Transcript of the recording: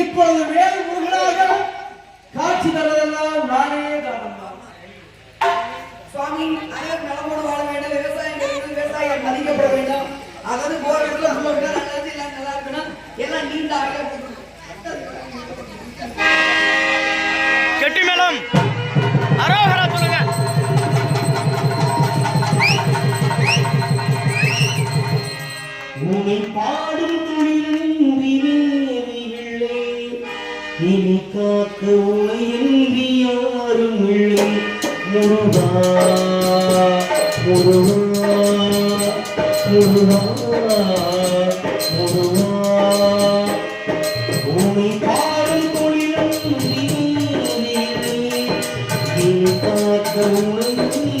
இப்பொழுது வேறு முருகனாக காட்சி தருவதெல்லாம் நானே காரணம் சுவாமி அனைவரும் நலமோடு வாழ வேண்டும். விவசாயம் விவசாயம் மதிக்கப்பட வேண்டும். அதாவது போற இடத்துல நம்ம நல்லா எல்லாம் நல்லா இருக்கணும். எல்லாம் நீண்ட கொடுக்கணும். கெட்டி மேளம். அரோகரா சொல்லுங்க. உன்னை பாடும் விவேறில்லை இனி காக்க உன்னை என்று யாரும் இல்லை. முருகா முருகா முருகா முருகா. உன்னை பாடும் துளிரும் விவேறில்லை இனி காக்க உன்னை என்று